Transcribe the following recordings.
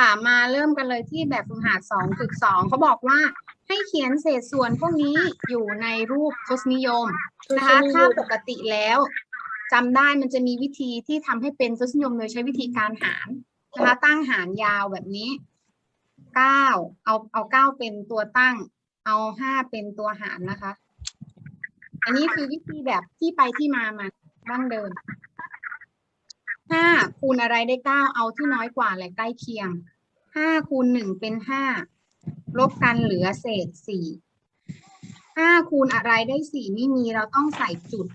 ค่ะ มาเริ่มกันเลยที่แบบฝึกหัด 2.2 เขาบอกว่าให้เขียนเศษส่วนพวกนี้อยู่ในรูปทศนิยมนะคะถ้าปกติแล้วจำได้มันจะมีวิธีที่ทำให้เป็นทศนิยมโดยใช้วิธีการหารนะคะตั้งหารยาวแบบนี้เก้าเอาเอาเก้าเป็นตัวตั้ง เอาห้าเป็นตัวหารนะคะ อันนี้คือวิธีแบบที่ไปที่มามาดั้งเดิมห้าคูณอะไรได้เก้าเอาที่น้อยกว่าและใกล้เคียง ห้าคูณหนึ่งเป็นห้าลบกันเหลือเศษสี่ห้าคูณอะไรได้สี่ไม่มีเราต้องใส่จุด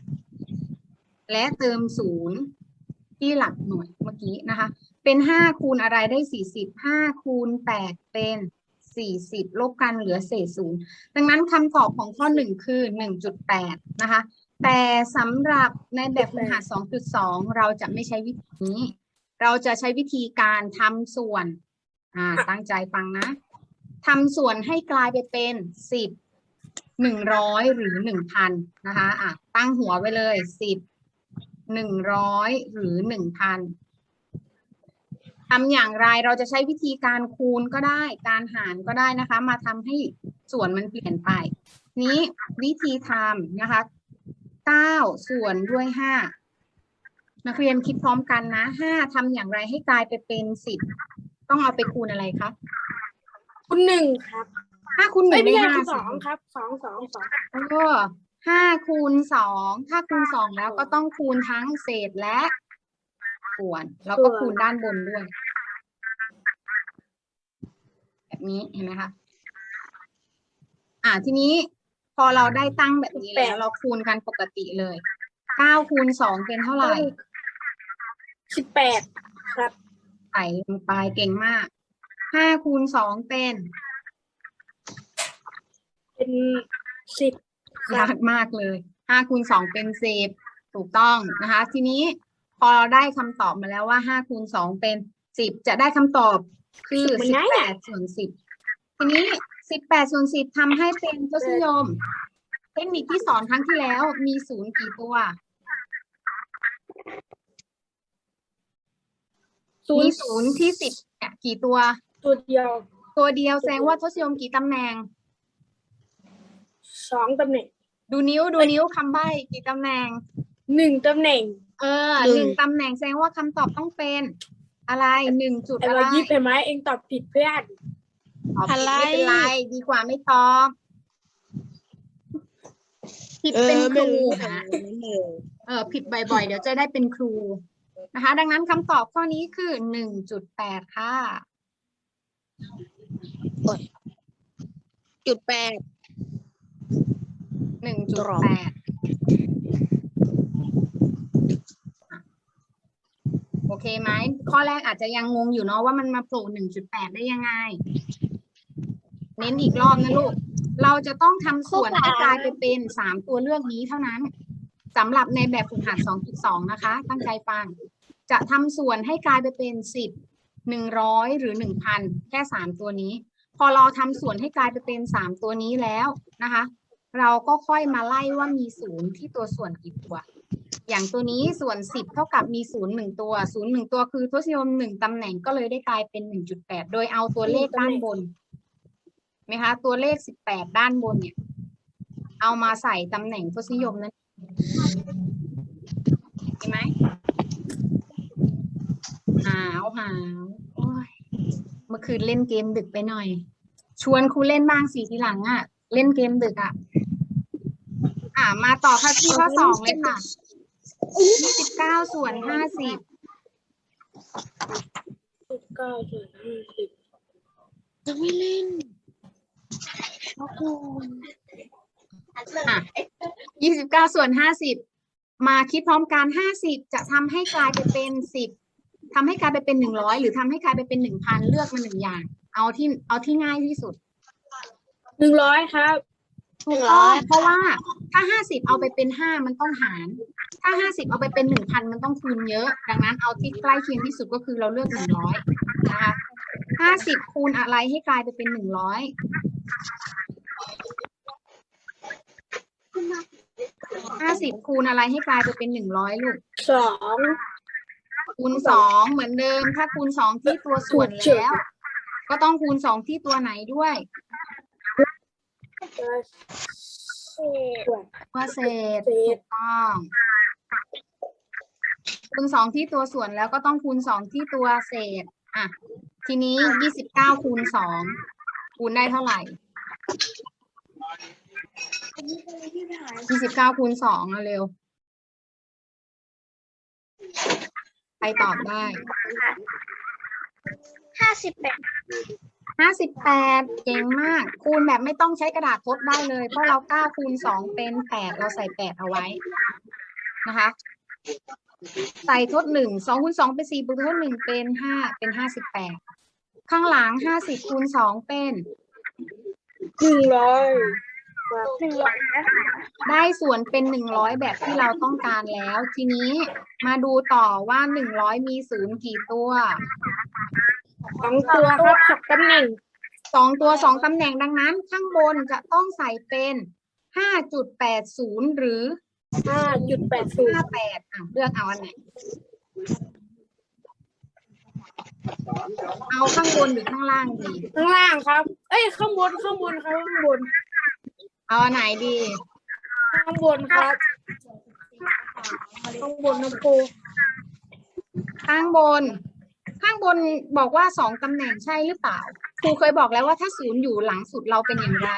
และเติมศูนย์ที่หลักหน่วยเมื่อกี้นะคะ เป็นห้าคูณอะไรได้สี่สิบห้าคูณแปดเป็นสี่สิบลบกันเหลือเศษศูนย์ดังนั้นคำตอบของข้อหนึ่งคือหนึ่งจุดแปดนะคะ แต่สำหรับในแบบฝึกหัด2.2เราจะไม่ใช้วิธีนี้ เราจะใช้วิธีการทำส่วน อ่า ตั้งใจฟังนะทำส่วนให้กลายไปเป็น10 100หรือ1,000นนะคะอะตั้งหัวไว้เลย10 100หรือ1,000ทำอย่างไรเราจะใช้วิธีการคูณก็ได้ การหารก็ได้นะคะ มาทำให้ส่วนมันเปลี่ยนไป นี้วิธีทำนะคะเก้าส่วนด้วยห้านักเรียนคิดพร้อมกันนะห้าทำอย่างไรให้กลายไปเป็นสิบ ต้องเอาไปคูณอะไรคะคุณหนึ่งครับห้าคูณหไม่นึ่งไม่ได้ใช่ห้าคุณสองครับสองสองสองเออห้าคูณสองถ้าคูณสองแล้วก็ต้องคูณทั้งเศษและส่วน แล้วก็คูณด้านบนด้วย แบบนี้เห็นไหมคะอ่าทีนี้พอเราได้ตั้งแบบนี้แล้ว เราคูณกันปกติเลยเก้าคูณสองเป็นเท่าไหร่ สิบแปดครับ ใส่ลงไปเก่งมากห้าคูณสองเป็น เป็นสิบครัยาบกมากเลยห้าคูณสองเป็นสิบถูกต้องนะคะ ทีนี้พอเราได้คำตอบมาแล้วว่าห้าคูณสองเป็นสิบจะได้คำตอบคือมันสิบง่ายแปอะดส่วนสิบทีนี้สิบแปดส่วนสิบทำให้เป็นทศนิยม เทคนิคที่สอนครั้งที่แล้วมีศูนย์กี่ตัว ศูนมีย์ศูนย์ที่สิบเนี่ยกี่ตัว ตัวเดียวตัวเดียวแสดงว่าทศนิยมกี่ตำแหน่ง สองตำแหน่งดูนิ้วดูนิ้วคำใบ้กี่ตำแหน่ง หนึ่งตำแหน่ง เออหนึ่งหนึ่งตำแหน่งแสดงว่าคำตอบต้องเป็น อะไรหนึ่งจุดแต่อะไรเรายิบไปไหมเองตอบผิดเพื่อน ตอบผิดอะไร ไม่เป็นไรดีกว่าไม่ตอบผิดเป็นครูนะ เออผิดบ่อยๆ เดี๋ยวจะได้เป็นครู นะคะ ดังนั้นคำตอบข้อนี้คือหนึ่งจุดแปดค่ะ จุดแปดหนึ่งจุตดรอบแปดโอเคไหม ข้อแรกอาจจะยังงงอยู่เนาะว่ามันมาโผล่หนึ่งจุดแปดได้ยังไง เน้นอีกรอบนะลูก เราจะต้องทำส่วนให้กลายไปเป็นสามตัวเลือกนี้เท่านั้นสำหรับในแบบฝึกหัด 2.2 นะคะ ตั้งใจฟัง จะทำส่วนให้กลายไปเป็น 10 100 หรือ 1,000 แค่สามตัวนี้ พอเราทำส่วนให้กลายไปเป็นสามตัวนี้แล้วนะคะ เราก็ค่อยมาไล่ว่ามีศูนย์ที่ตัวส่วนกี่ตัว อย่างตัวนี้ส่วนสิบเท่ากับมีศูนย์หนึ่งตัวศูนย์หนึ่งตัวคือทศนิยมหนึ่งตำแหน่งก็เลยได้กลายเป็นหนึ่งจุดแปดโดยเอาตัวเลขด้านบนไหมคะ ตัวเลขสิบแปดด้านบนเนี่ย เอามาใส่ตำแหน่งทศนิยมนั้นเห็นไหม หาวหาวโอ้ยเมื่อคืนเล่นเกมดึกไปหน่อย ชวนครูเล่นบ้างสิทีหลังอะ เล่นเกมดึกอะ อ่ามาต่อค่ะที่ข้อสองเลยค่ะยี่สิบเก้าส่วนห้าสิบสิบเก้าส่วนห้าสิบยังไม่เล่นโอ้โหอะยี่สิบเก้าส่วนห้าสิบมาคิดพร้อมกันห้าสิบจะทำให้กลายไปเป็นสิบ ทำให้กลายไปเป็นหนึ่งร้อยหรือทำให้กลายไปเป็นหนึ่งพันเลือกมาหนึ่งอย่าง เอาที่เอาที่ง่ายที่สุดหนึ่งร้อยครับถูกต้องเพราะว่าถ้าห้าสิบเอาไปเป็นห้ามันต้องหาร ถ้าห้าสิบเอาไปเป็นหนึ่งพันมันต้องคูณเยอะ ดังนั้นเอาที่ใกล้เคียงที่สุดก็คือเราเลือกหนึ่งร้อยนะคะห้าสิบคูณอะไรให้กลายไปเป็นหนึ่งร้อยห้าสิบคูณอะไรให้กลายไปเป็นหนึ่งร้อยลูกสอง คูณสองเหมือนเดิม ถ้าคูณสองที่ตัวส่วนแล้ว ก็ต้องคูณสองที่ตัวไหนด้วยตัวส่วนตัวเศษถูกต้องคูณสองที่ตัวส่วนแล้วก็ต้องคูณสองที่ตัวเศษ อะ ทีนี้ยี่สิบเก้าคูณสองคูณได้เท่าไหร่ยี่สิบเก้าคูณสองเอาเร็ว รตอบได้ห้าสิบแปดห้าสิบแปดเก่งมาก คูณแบบไม่ต้องใช้กระดาษทดได้เลย เพราะเราเก้าคูณสองเป็นแปดเราใส่แปดเอาไว้นะคะ ใส่ทดหนึ่งสองคูณสองเป็นสี่บวกทดหนึ่งเป็นห้าเป็นห้าสิบแปดข้างหลังห้าสิบคูณสองเป็นหนึ่งร้อย หนึ่งร้อยนะคะได้ส่วนเป็นหนึ่งร้อยแบบที่เราต้องการแล้ว ทีนี้มาดูต่อว่าหนึ่งร้อยมีศูนย์กี่ตัวสองตัวครับสองตำแหน่งสองตัวสองตำแหน่งดังนั้น ข้างบนจะต้องใส่เป็นห้าจุดแปดศูนย์หรือห้าจุดแปดศูนห้าย์แปดอะเลือกเอาอันไหนเอาข้างบนหรือข้างล่างดีข้างล่างครับ เอ้ยข้างบนข้างบนครับข้างบน เอาอันไหนดีข้างบนครับข้างบนนะครูข้างบน ข้างบนบอกว่าสองตำแหน่งใช่หรือเปล่าครูเคยบอกแล้วว่าถ้าศูนย์อยู่หลังสุดเราเป็นอย่างไร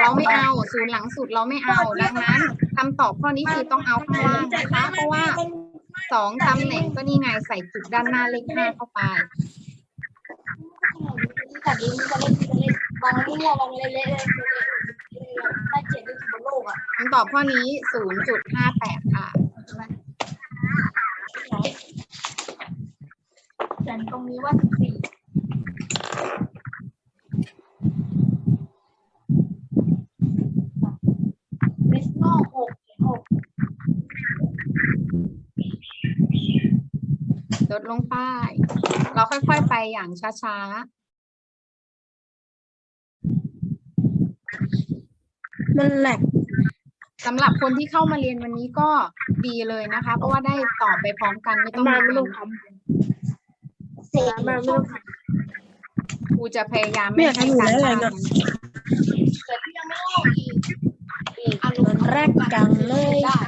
เราไม่เอาศูนย์หลังสุดเราไม่เอาดังนั้นคำตอบข้อนี้คือต้องเอาข้างล่างนะคะเพราะว่าสองตำแหน่งก็นี่ไงใส่จุดด้านหน้าเลขห้าเข้าไป บางที่เราลองเล่นเล่นเล่นถ้าเจ็ดได้ถึงโลกอะคำตอบข้อนี้ศูนย์จุดห้าแปดค่ะแต่ตรงนี้ว่าสิบสี่เมสโน่หกหกลดลงไป เราค่อยๆไปอย่างช้าๆ มันแหลกๆสำหรับคนที่เข้ามาเรียนวันนี้ก็ดีเลยนะคะ เพราะว่าได้ตอบไปพร้อมกันไม่ต้องมามีไม่กาต้อรงทเศษำมาไม่ต้องทครูจะพยายามไม่ให้การบ้านนั้นเกิดยังไม่ออกอีกอีกมันแรกจังเลยได้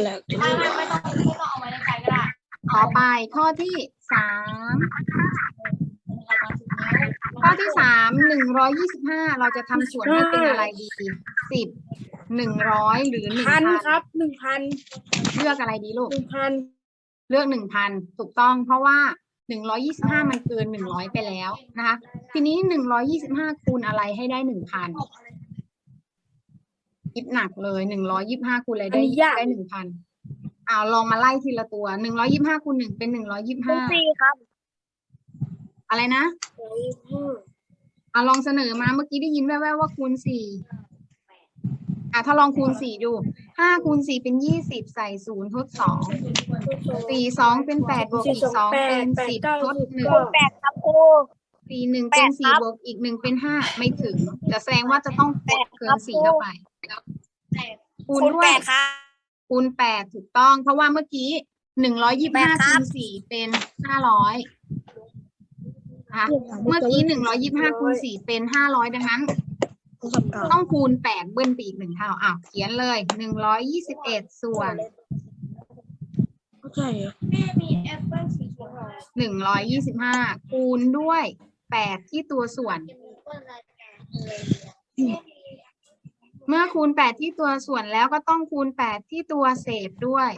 แหลกไม่ไม่ไม่ต้องไม่ต้องเอาไว้ในใจก็ได้ต่อไปข้อที่สาม ข้อที่สามหนึ่งร้อยยี่สิบห้าเราจะทำส่วนให้เป็นอะไรดีสิบหนึ่งร้อยหรือหนึ่งพัพันนครับหนึ่งพันเลือกอะไรดีลูก หนึ่งพันเลือกหนึ่งพันถูกต้อง เพราะว่าหนึ่งร้อยี่สิบห้ามันเกินหนึ่งร้อยไปแล้วนะคะ ทีนี้หนึ่งร้อยี่สิบห้าคูณอะไรให้ได้หนึ่งพันคิดหนักเลยหนึ่งร้อยี่สิบห้าคูณอะไรได้ได้หนึ่งพันอ้าวลองมาไล่ทีละตัวหนึ่งร้อยี่สิบห้าคูณหนึ่งเป็นหนึ่งร้อยี่สิบห้า สี่ครับ อะไรนะร้อยยี่สิบห้าอะลองเสนอมาเมื่อกี้ได้ยินแว่วๆว่าคูณสี่อะถ้าลองคูณสี่ดูห้าคูณสี่เป็นยี่สิบใส่ศูนย์ทดสองสี่สองเป็นแปดบวกอีกสองเป็นสิบทดหนึ่งแปดครับครูสี่หนึ่งเป็นสี่บวกอีกหนึ่งเป็นห้าไม่ถึงจะแสดงว่าจะต้องกดเกินสี่เข้าไปคูณด้วยคูณแปดถูกต้อง เพราะว่าเมื่อกี้หนึ่งร้อยยี่สิบห้าคูณสี่เป็นห้าร้อยนะคะ เมื่อกี้หนึ่งร้อยยี่สิบห้าคูณสี่เป็นห้าร้อยดังนั้น ต้องคูณแปดเบิ้ลไปอีกหนึ่งเท่าอ้าวเขียนเลยหนึ่งร้อยยี่สิบเอ็ดส่วนเข้าใจอะแม่มีแอปเปิ้ลสีเขียวหนึ่งร้อยยี่สิบห้าคูณด้วยแปดที่ตัวส่วน เมื่อคูณแปดที่ตัวส่วนแล้วก็ต้องคูณแปดที่ตัวเศษด้วย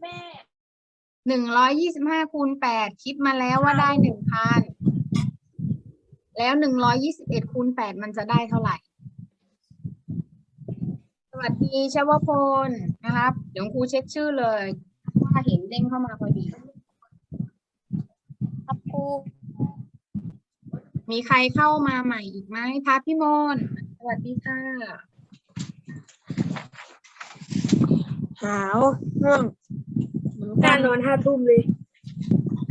แม่ หนึ่งร้อยยี่สิบห้าคูณแปดคิดมาแล้วว่าได้หนึ่งพันแล้วหนึ่งร้อยยี่สิบเอ็ดคูณแปดมันจะได้เท่าไหร่ สวัสดีชวพลนะครับ เดี๋ยวครูเช็คชื่อเลยว่าเห็นเด้งเข้ามาพอดี ครับครูมีใครเข้ามาใหม่อีกไหมพาพี่มนต์สวัสดีค่ะ หาวง่วงเหมือน กากัรนนอนห้าทุ่มเลย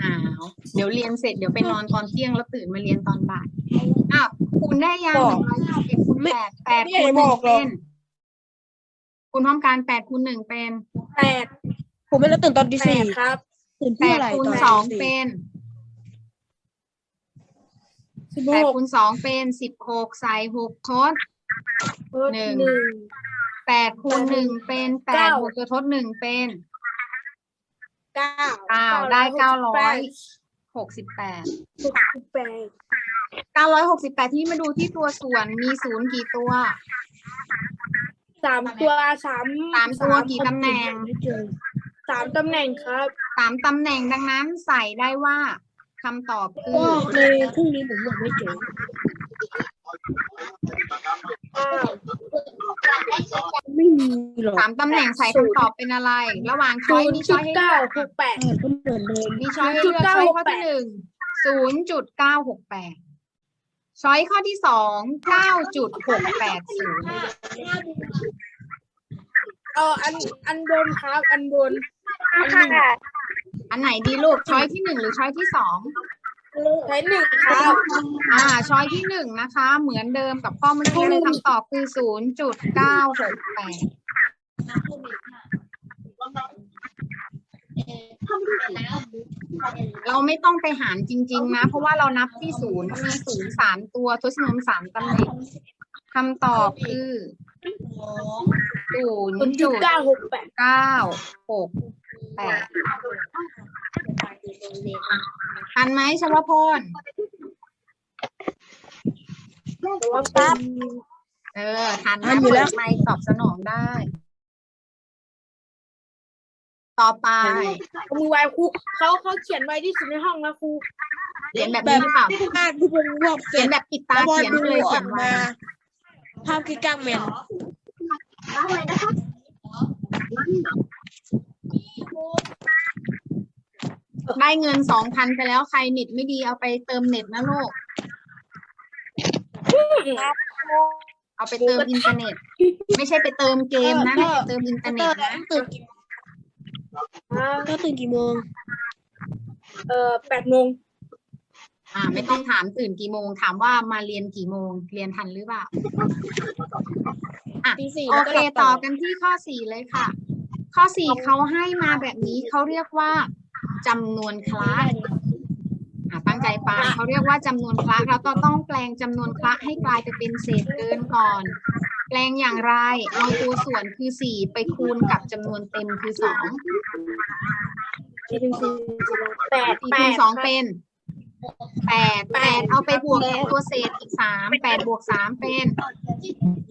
อ้าวเดี๋ยวเรียนเสร็จเดี๋ยวไปนอนตอนเที่ยงแล้วตื่นมาเรียนตอนบ่ายอ้าวคูณได้ยังหนึ่งร้อยยี่สิบเอ็ดคูณแปดแปดคูณหนึ่งเป็นคูณพร้อมกันแปดคูณหนึ่งเป็นแปดผมไม่ได้ตื่นตอนตีแปสี่ดครับตื่นแปเพื่อดอะไรคูณตอนสองตีสี่เป็นสิบแปหดกคูณสองเป็นสิบหกใส่หกทดหหนึ่นึ่งงแปดคูณหนึ่งเป็นแปดเก้าบวกตัวทดหนึ่งเป็น เก้าเก้าได้เก้าร้อยหกสิบแปดหกสิบแปดหกสิบแปดเก้าร้อยหกสิบแปดที่มาดูที่ตัวส่วนมีศูนย์กี่ตัวสามตัวสามสามตัวกี่ตำแหน่งสามตำแหน่งครับสามตำแหน่งดังนั้นใส่ได้ว่าคำตอบคือ ก็ในพรุ่งนี้ผมบอกไม่เจอ เก้า ไม่มีหรอก สามตำแหน่งใส่คำตอบเป็นอะไร ระหว่างช้ศูอยนมีย์ช้จุอยดให้เก้าเลือกหกแปดเออก็เหมือนเดิมมีช้อยให้เลือกช้อยข้อที่หนึ่งศูนย์จุดเก้าหกแปดช้อยข้อที่สองเก้าจุดหกแปดศูนย์เอออันอันบนครับอันบนอันหนึ่งอันไหนดีลูกช้อยที่หนึ่งหรือช้อยที่สองใช้หนึ่งครับอ่า ช้อยที่หนึ่งนะคะ เหมือนเดิมกับข้อเมื่อกี้เลยคำตอบคือศูนย์จุดเก้าหกแปด เราไม่ต้องไปหารจริง ๆ นะ เพราะว่าเรานับที่ศูนย์มีศูนย์สามตัวทศนิยมสามตำแหน่งคำตอบคือศูนศูนย์ย์จุจุดดเก้าหกแปดเก้าหกแปดทันไหมชวพลแต่ว่าเป็นเออทันนะเปิดไมค์ตอบสนองได้ ต่อไปเอามือไว้ครูเขาเขาเขียนไว้ที่สุดในห้องแล้วครูเขียนแบบนี้หรือเปล่าภาพที่ผมบอกเขียนแบบปิดตาพอเขียนดูเลยอเขีอยนกไว้มา ภาพที่กลางแมนได้เงินสองพันไปแล้วใครเน็ตไม่ดีเอาไปเติมเน็ตนะลูก เอาไปเติมอินเทอร์เน็ต ไม่ใช่ไปเติมเกมนะให้ไปเติมอินเทอร์เน็ตนะ ตื่นกี่ ก็ตื่นกี่โมง เอ่อแปดโมงอ่า ไม่ต้องถามตื่นกี่โมง ถามว่ามาเรียนกี่โมง เรียนทันหรือเปล่าอะตีสี่โอแล้วก็เคหลับต่อกันที่ข้อสี่เลยค่ะ ข้อสี่เขาให้มาแบบนี้เขาเรียกว่าจำนวนคละอะตั้งใจฟังเขาเรียกว่าจำนวนคละเราก็ต้องแปลงจำนวนคละให้กลายไปเป็นเศษเกินก่อน แปลงอย่างไรเอาตัวส่วนคือสี่ไปคูณกับจำนวนเต็มคือสอง แปดสี่แปคูณดสองเป็นแปดแปดเอาไปบวกกับตัวเศษอีกสามแปดบวกสามเป็น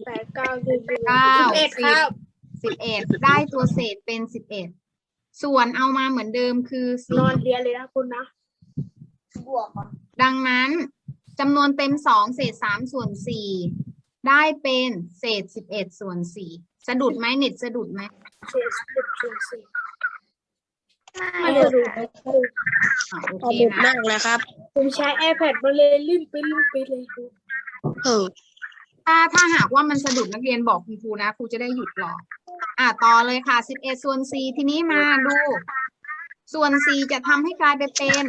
แปดเก้าสิบเก้าสิบเอ็ดครับสิบเอ็ดได้ตัวเศษเป็นสิบเอ็ดส่วนเอามาเหมือนเดิมคือนสี่อนเรียนเลยนะคุณนะบวกอะดังนั้นจำนวนเต็มสองเศษสามส่วนสี่ได้เป็นเศษสิบเอ็ดส่วนสี่สะดุดไหมเน็ตสะดุดไหมเศษสิบเอ็ดส่วนสี่ ไม่สะดวกอะโอขอเคบุกนะมากเลยครับ ผมใช้ iPad มาเลยลื่นไปลื่นไปเลยครูเออ ถ้าถ้าหากว่ามันสะดุดนักเรียนบอกคุณครูนะครูจะได้หยุดรออะต่อเลยค่ะสิบเอ็ดส่วนสี่ทีนี้มาดู ส่วนสี่จะทำให้กลายไปเป็น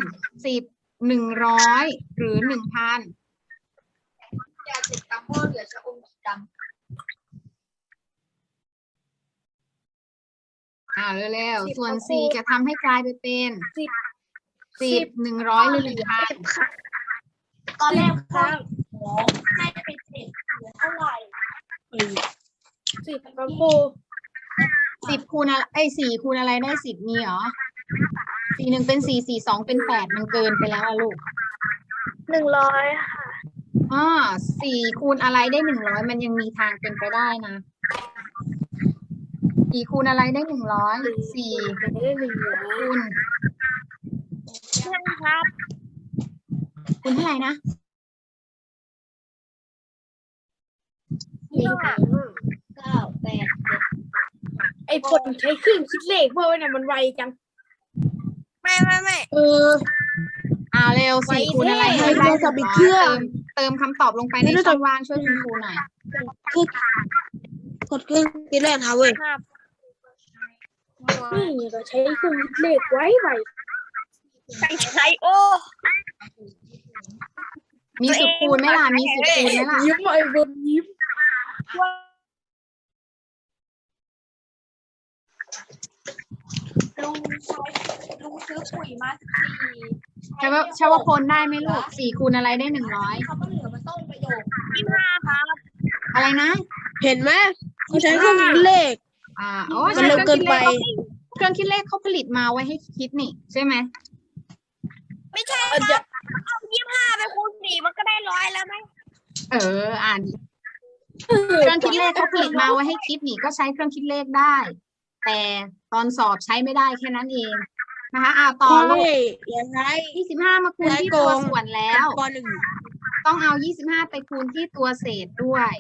สิบหนึ่งร้อยหรือหนึ่งพันยาเจ็ดกรัมพ่อเหลือชะอมกี่กรัม อ่าเร็วๆส่วนสี่จะทำให้กลายไปเป็นสิบหนึ่งร้อยหรือหนึ่งพันตอนแรกครัพ่อบให้เป็นเศษเหลือเท่าไหร่สิบครับครูสิบคูณอะไรไอ้ยสี่คูณอะไรได้สิบมีเหรอสี่หนึ่งเป็นสี่สี่สองเป็นแปดมันเกินไปแล้วอะลูกหนึ่งร้อยอ่าสี่คูณอะไรได้หนึ่งร้อยมันยังมีทางเป็นไปได้นะ สี่คูณอะไรได้หนึ่งร้อยสี่ได้หนึ่งร้อยคูณครับคูณเท่าไหร่นะยี่ห้าเก้าแปดเจ็ดไอ้ผลใช้เครื่องคิดเลขเพราะว่าเนี่ยมันไวจัง ไม่ไม่ไม่เอออ่าเร็วสี่คูณอะไรไว้ให้เท่ได้โทรศัพท์อีกเครื่องเติมเติมคำตอบลงไปในช่องว่างช่วยคุณครูหน่อยคือกดเครื่องที่แรกครับเว้ย นี่เราใช้เครื่องคิดเลขไว้ไวใช้โอ้มีสุดคูณไหมล่ะ มีสุดคูณไหมล่ะยิ้มไอ้บนยิ้มลุงใช้ลุงซื้อปุ๋ยมาสี่ชาวชาวพลได้ไหมลูกสี่คูณอะไรได้หนึ่งร้อยเขาก็เหลือมาต้นประโยคยี่ห้าครับ อะไรนะ เห็นไหมเขาใช้เครื่องคิดเลข อ่าโอ้มันเร็วเกินไป เครื่องคิดเลขเขาผลิตมาไว้ให้คิดนี่ ใช่ไหมไม่ใช่ครับเอายี่ห้าไปคูณสี่มันก็ได้ร้อยแล้วไหมเออ อ่านเครื่องคิดเลขเขาผลิตมาไว้ให้คิดนี่ก็ใช้เครื่องคิดเลขได้ แต่ตอนสอบใช้ไม่ได้แค่นั้นเองนะคะอ่าต่อใช่ลูกอย่าใช้ยี่สิบห้ามาคูณใช้ที่โกตัวงส่วนแล้ว ปหนึ่งต้องเอายี่สิบห้าไปคูณที่ตัวเศษด้วย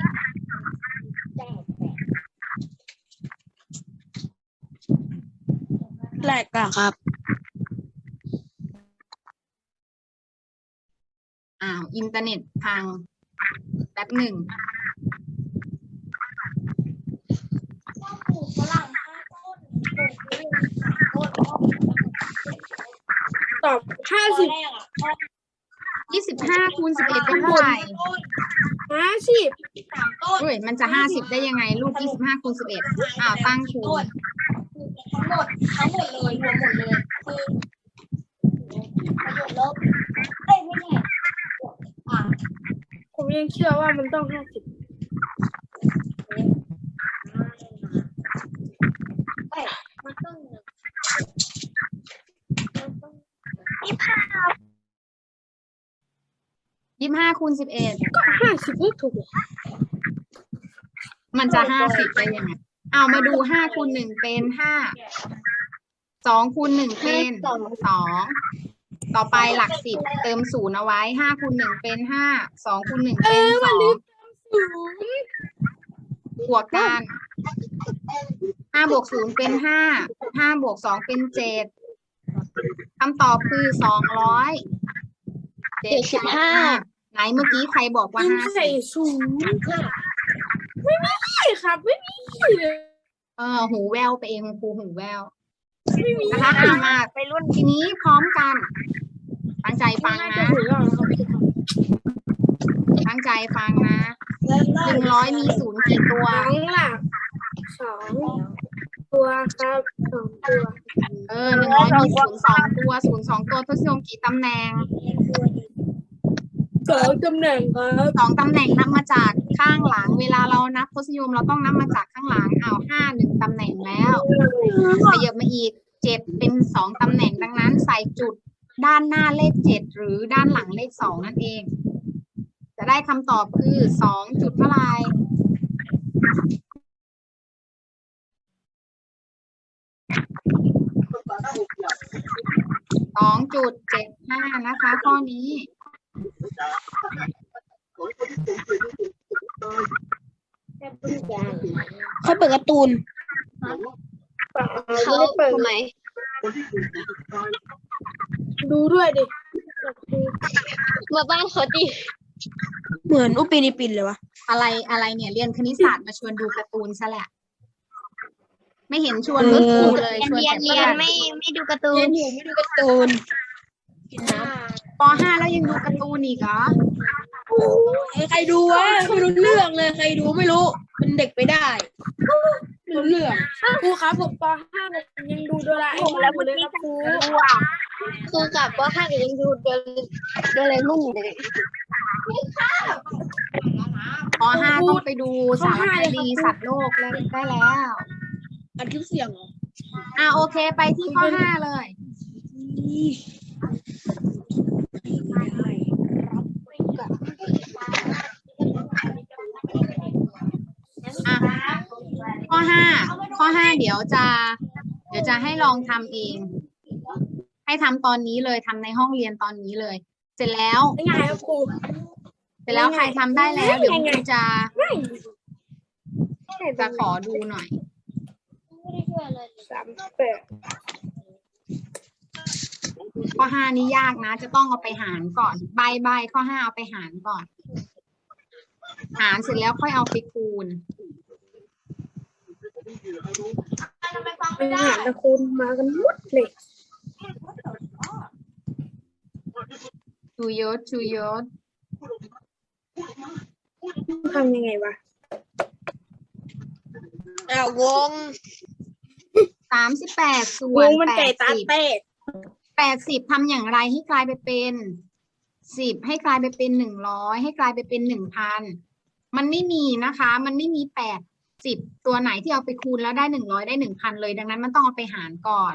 แหลกอะครับ อ้าว อินเทอร์เน็ตพังแป๊บหนึ่งต้องปลูกฝรั่งห้าต้นปลูกทุเรียนสามต้นก็ตอบห้าข้อสิบแรกอะข้อยี่สิบห้าคูณสิบเอ็ดเป็นเท่าไหร่ต้นห้าสิบสามต้นเฮ้ย มันจะห้าสิบได้ยังไง ลูกยี่สิบห้าคูณสิบเอ็ดอ้าว ตั้งคูณทั้ง หมดทั้งหมดเลยรวมหมดเลยคือประโยชน์ลบเอ้ยไม่ใช่อ่าผมยังเชื่อว่ามันต้องห้าสิบเอ้ยมันต้องหนึ่งมันต้องยี่ห้าคูณสิบเอ็ดก็ห้าสิบไม่ถูกมันจะห้าสิบได้ยังไง เอามาดูห้าคูณหนึ่งเป็นห้าสองคูณหนึ่งเป็นสองต่อไปหลักสิบเติมศูนย์เอาไว้ห้าคูณหนึ่งเป็นห้าสองคูณหนึ่งเป็นสองบวกกันห้าบวกศูนย์เป็นห้าห้าบวกสองเป็นเจ็ดคำตอบคือสองร้อยเจ็ดสิบห้าไหนเมื่อกี้ใครบอกว่ายิงห้าใส่สิบศูนย์ ไม่มีครับ ไม่มีเลยเออหูแววไปเองคุณครูหูแววนะคะอะมาไปรุ่นทีนี้พร้อมกัน ตั้งใจฟังน่านะจะถึงแล้วครับตั้งใจฟังนะหนึ่งร้อยมีศูนย์กี่ตัวสองหลักสองตัวครับสองตัว เออหนึ่งร้อยมีศูนย์สองตัวศูนย์สองตัวทศนิยมกี่ตำแหน่ง สองตำแหน่งครับสองตำแหน่งนับมาจากข้างหลัง เวลาเรานับทศนิยมเราต้องนับมาจากข้างหลังเอาห้าหนึ่งตำแหน่งแล้วขยับมาอีกเจ็ดเป็นสองตำแหน่งดังนั้น ใส่จุดด้านหน้าเลขเจ็ดหรือด้านหลังเลขสองนั่นเอง จะได้คำตอบคือสองจุดเท่าไหร่สองจุดเจ็ดห้านะคะ ข้อนี้ เขาเปิดการ์ตูนเขาเปิดไหม ดูด้วยดิมาบ้านเขาดิเหมือนอุปินิปินเลยวะอะไรอะไรเนี่ยเรียนคณิตศาสตร์มาชวนดูการ์ตูนซะแหละ ไม่เห็นชวนรถครูเลยชวนแต่เพื่อนไม่ดูการ์ตูเรียนนอยู่ไม่ดูการ์ตูน กินน้ปห้าแล้วยังดูการ์ตูนอีกเหรอำใครดูวะไม่รู้เรื่องเลยใครดูไม่รู้เป็นเด็กไปได้ไม่รู้เรื่องครูครับผมป .5 ผมยังดูโดราเอมอนอยู่เลยครับครูครูกับว่าข้ายังดูโดนโดนอะไรมุ่งอยู่เลยปห้าต้องไปดูสารคดีสัตว์โลกแล้วได้แล้วอัดคลิปเสียงเหรออ่าโอเคไปที่ข้อห้าเลยอะ ข้อห้าข้อห้าเดี๋ยวจะ เดี๋ยวจะให้ลองทำเอง ให้ทำตอนนี้เลยทำในห้องเรียนตอนนี้เลย เสร็จแล้วง่ายครับครูเสร็จแล้วใครทำได้แล้วเดี๋ยวครูจะง่ายจะขอดูหน่อยไม่ได้ช่วยอะไรเลยสามแปด ข้อห้านี่ยากนะ จะต้องเอาไปหารก่อน ใบใบข้อห้าเอาไปหารก่อน หารเสร็จแล้วค่อยเอาไปคูณเป็นหารตะคุณมากันหมดเลยชูยศชูยศทำยังไงวะอ้าวงงสามสิบแปดส่ววนงมันแปไก่ดตาสิบเต้ แปดสิบทำอย่างไรให้กลายไปเป็นสิบให้กลายไปเป็นหนึ่งร้อยให้กลายไปเป็นหนึ่งพันมันไม่มีนะคะ มันไม่มีแปดสิบตัวไหนที่เอาไปคูณแล้วได้หนึ่งร้อยได้หนึ่งพันเลย ดังนั้นมันต้องเอาไปหารก่อน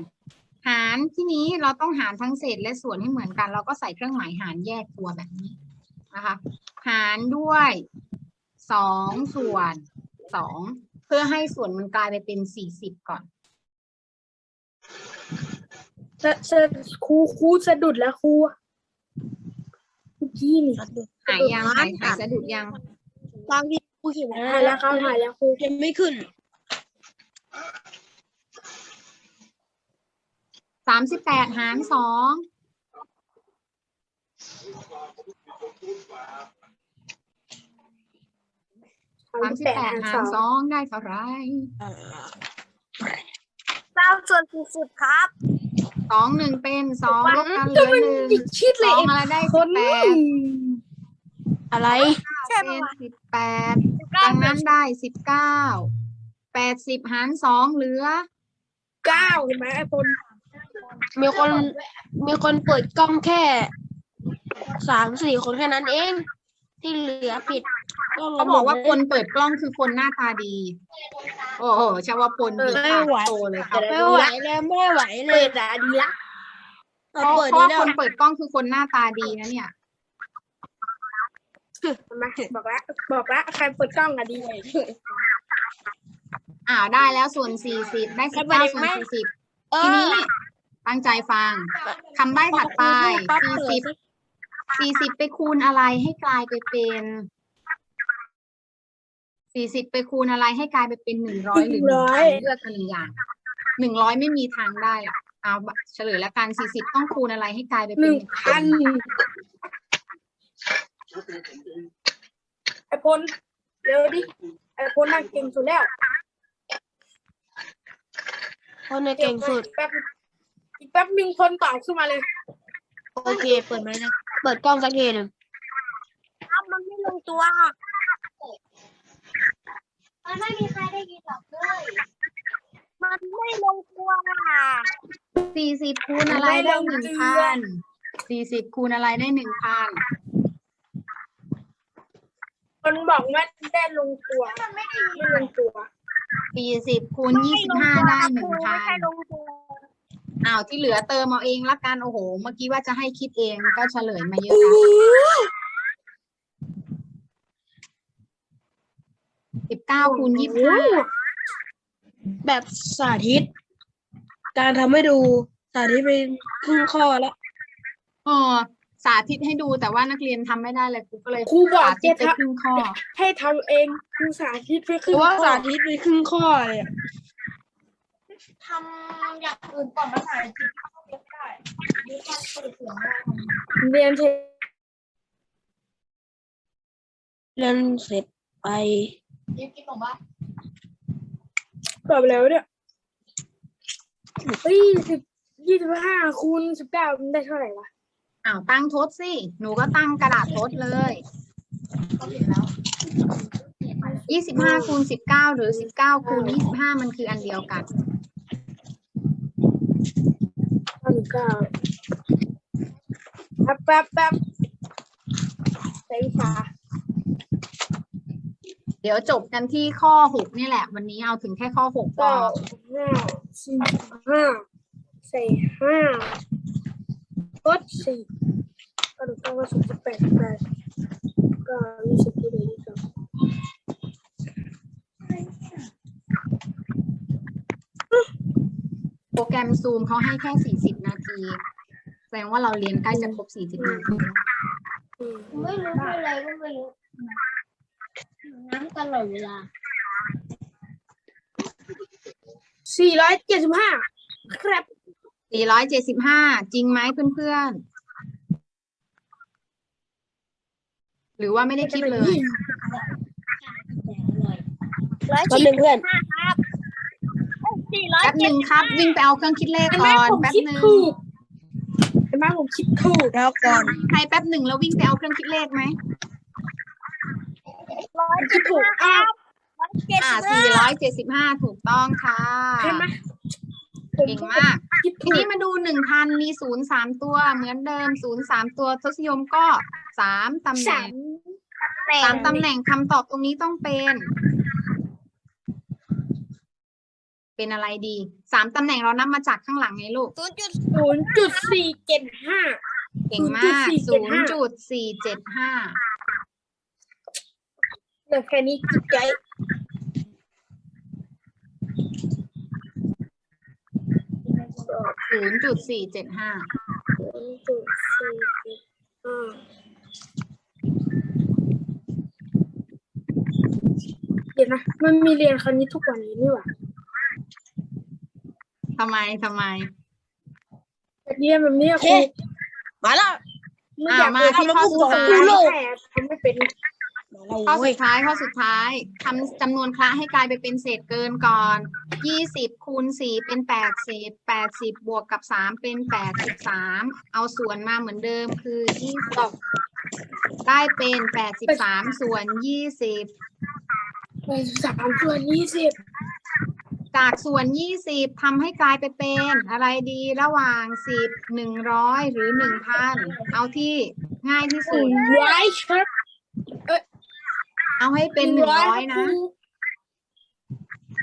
หารที่นี้เราต้องหารทั้งเศษและส่วนให้เหมือนกัน เราก็ใส่เครื่องหมายหารแยกตัวแบบนี้นะคะหารด้วยสองส่วนสองเพื่อให้ส่วนมันกลายไปเป็นสี่สิบก่อน สะสะครูครูสะดุดแล้วครูเมื่อกี้นี่หายยังหายหายสะดุดยังบางทีกูเขียนถ่ายแล้วครับถ่ายแล้วครูยังไม่ขึ้นสามสิบแปดหารสองสามสิบแปดหารสองได้เท่าไหรเก้าส่วนสี่สิบครับ สองหนึ่งเป็นสองลบกันเหลือหนึ่งคิดสเลยองอะไรได้คสิบนแปดอะไรใช่เป็ปะนวะสิบแปดดังนั้นได้สิบเก้าแปดสิบหารสองเหลือเก้าเห็นไหมไอ้คนมีคนมีคนเปิดกล้องแค่สามสี่คนแค่นั้นเอง ที่เหลือปิดล้เขาบอกว่าคนเปิดกล้องคือคนหน้าตาดี โอ้โหชาวพลบีบปากโตเลยครับไม่ไหวแล้วไม่ไหวเลเปิยดอะดีละเพเราราะเปิดเพราะนี้ว่าแล้วคนเปิดกล้องคือคนหน้าตาดีนะเนี่ยเห็นไหมบอกแล้วบอกแล้วใครเปิดกล้องอะดีอ่าได้แล้วส่วนสี่สิบได้สิบเก้าส่วนสี่สิบเอทีอนี้ตั้งใจฟังคำใบ้ถัดไปปั๊บสี่เปิสิดบสี่สิบไปคูณอะไรให้กลายไปเป็น สี่สิบไปคูณอะไรให้กลายไปเป็นหนึ่งร้อยหรือหนึ่งพันเลือกกันหนึ่งอย่างหนึ่งร้อยไม่มีทางได้หรอกเอาเฉลยละกันสี่สิบต้องคูณอะไรให้กลายไปหเป็นนึ่งหนึ่งพันไอ้พลเร็วดิไอ้พลน่าเก่งสุดแล้วคนในเก่งสุดแป๊บอีกแป๊บหนึ่งคนตอบขึ้นมาเลย โอเค เปิดไหมนะเปิดกล้องสักทีหนึ่งครับมันไม่ลงตัว มันไม่มีใครได้ยินหรอกเลยมันไม่ลงตัวสี่สิบคูณอะไรได้หนึ่งพันสี่สิบคูณอะไรได้หนึ่งพันคนบอกว่าได้ลงตัวมันไม่ได้ยินไม่ลงตัวสี่สิบคูณยี่สิบห้าได้หนึ่งพันอ้าวที่เหลือเติมเอาเองละกันโอ้โห เมื่อกี้ว่าจะให้คิดเองก็เฉลยมาเยอะนะ สิบเก้าคูณยี่สิบห้าแบบสาธิต การทำให้ดูสาธิตเป็นครึ่งข้อแล้วเออสาธิตให้ดูแต่ว่านักเรียนทำไม่ได้เลยครูก็เลยครูบอกสาธิตเจ๊ไปทะครึ่งข้อ ให้ทำเองคือสาธิตไปหขึ้รืนอว่าข้อสาธิตเป็นครึ่งข้อเลยอะทำอย่างอื่นก่อนภาษาอังกฤษเข้าเว็บได้ดูการเปิดเสียงได้เรียนเทเรียนเสร็จไป ยิบกินของบ้านตอบแล้วเนี่ยเฮ้ยสิบยี่สิบห้าคูณสิบเก้ามันได้เท่าไหร่วะอ้าวตั้งทดสิ หนูก็ตั้งกระดาษทดเลยเขาเห็นแล้วยี่สิบห้าคูณสิบเก้าหรือสิบเก้าคูณยี่สิบห้ามันคืออันเดียวกันห้าสิบเก้าแป๊บแป๊บแป๊บใช้วิชา เดี๋ยวจบกันที่ข้อหกนี่แหละ วันนี้เอาถึงแค่ข้อหกพอเก้าห้าสี่ห้าใส่ห้าลดสี่ก็ถูกต้องก็สิบสิบแปดสิบแปดก็ยี่สิบที่เหลือยี่สิบโปรแกรมซูมเขาให้แค่สี่สิบนาที แสดงว่าเราเรียนใกล้จะครบสี่สิบนาทีแล้วอืมไม่รู้อะไรก็ไม่รู้ น้ำตลอดเวลา สี่ร้อยเจ็ดสิบห้าครับสี่ร้อยเจ็ดสิบห้าจริงไหมเพื่อนๆ หรือว่าไม่ได้คิดเลย ร้อยสี่สิบห้าครับสี่ร้อยแป๊บหเจ็ดนึ่งสิบครับ วิ่งไปเอาเครื่องคิดเลขเห็นไหมก่อนผมแป๊บคิดหนึ่งถูกเห็นไหมผมคิดถูกแล้วก่อน ใครแป๊บหนึ่งแล้ววิ่งไปเอาเครื่องคิดเลขไหมร้ อยคิดถูกอ้าวเจ็ดอ่าสิบสี่ห้าร้อยเจ็ดสิบห้าถูกต้องค่ะเห็นไหมเก่งมากคิดทีถูนี้กมาดูหนึ่งพันมีศูนย์สามตัว เหมือนเดิมศูนย์สามตัวทศนิยมก็สามตำแหสาน่งมสามตำแหน่งคำตอบตรงนี้ต้องเป็น เป็นอะไรดีสามตำแหน่งเรานับมาจากข้างหลังไงลูกศูนย์จุดศูนย์จุดสี่เจ็ดห้าเก่งมากศูนย์จุดสี่เจ็ดห้า แต่แค่นี้จิตใจศูนย์จุดสี่เจ็ดห้าศูนย์จุดสี่เจ็ดห้าเดี๋ยวนะ มันมีเรียนคณิตทุกวันนี้นี่หว่าทำไมทำไมแต่เรียนแบบนี้อะครูมาแล้ว ไม่อยากอ่ามาเรียนที่ข้อสุดท้ายครูโลกแต่ทำไม่เป็น ข้อสุดท้ายข้อสุดท้ายทำจำนวนคละให้กลายไปเป็นเศษเกินก่อนยี่สิบคูณสี่เป็นแปดสิบแปดสิบบวกกับสามเป็นแปดสิบสามเอาส่วนมาเหมือนเดิมคือยี่สิบได้เป็นแปดสิบสามส่วนยี่สิบไปสามส่วนยี่สิบจากส่วนยี่สิบทำให้กลายไปเป็นอะไรดีระหว่างสิบหนึ่งร้อยหรือหนึ่งพันเอาที่ง่ายที่สุดร้อยครับ เอาให้เป็นหนึ่งร้อยนะ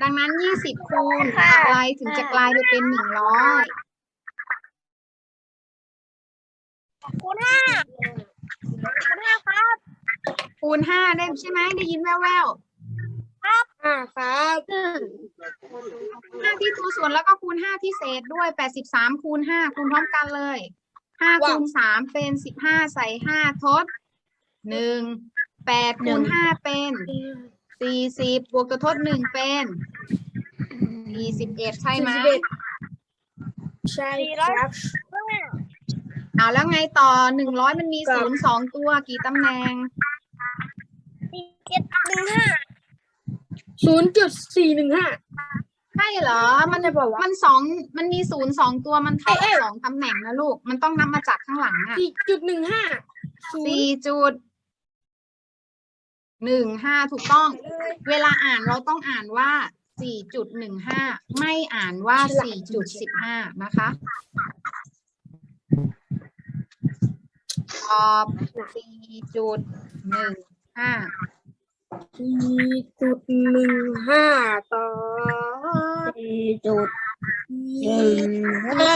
ดังนั้นยี่สิบคูณอะไรถึงจะกลายไปเป็นหนึ่งร้อยคูณห้าคูณห้าครับ คูณห้าได้ใช่ไหมได้ยินแว่วอ่าครับๆห้าที่ตัวส่วนแล้วก็คูณห้าที่เศษด้วยแปดสิบสามคูณห้าคูณพร้อมกันเลยห้าคูณสามเป็นสิบห้าใส่ห้าทดหนึ่ง แปดคูณห้าเป็นสี่สิบบวกตัวทดหนึ่งเป็นยี่สิบเอ็ดใช่ไหมใช่ครับเอาแล้วไงต่อหนึ่งร้อยมันมีครับศูนย์สองตัวกี่ตำแหน่งเจ็ดหนึ่งห้าศูนย์จุดสี่หนึ่งห้าใช่เหรอ มันได้บอกว่ามันสองมันมีศูนย์สองตัวมันเท่าเอ้กับยสองตำแหน่งนะลูก มันต้องนับมาจากข้างหลังอะสี่จุดหนึ่งห้าศูนสี่ย์จุด หนึ่งห้าถูกต้อง เวลาอ่านเราต้องอ่านว่าสี่จุดหนึ่งห้าไม่อ่านว่าสี่จุดสิบห้านะคะตอบสี่จุดหนึ่งห้าสี่จุดหนึ่งห้าต่อสี่จุดหนึ่งห้า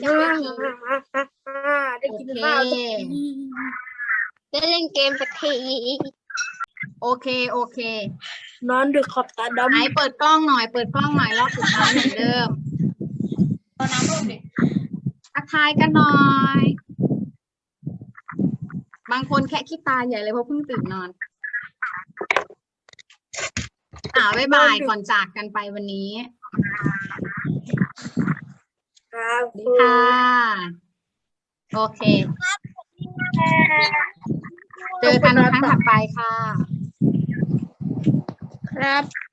ได้โอกินเคข้าวสักทีได้เล่นเกมสักที โอเค โอเคนอนดึกขอบตาดำไหนเปิดกล้องหน่อย เปิดกล้องหน่อยรอบสุดท้ายเหมือนเดิมเอาน้ำร่วมดิทักทายกันหน่อย บางคนแค่ขี้ตาใหญ่เลยเพราะเพิ่งตื่นนอน อ่าบ๊ายบายก่อนจากกันไปวันนี้ครับค่ะ โอเค เจอกันครั้งถัดไปค่ะ ครับ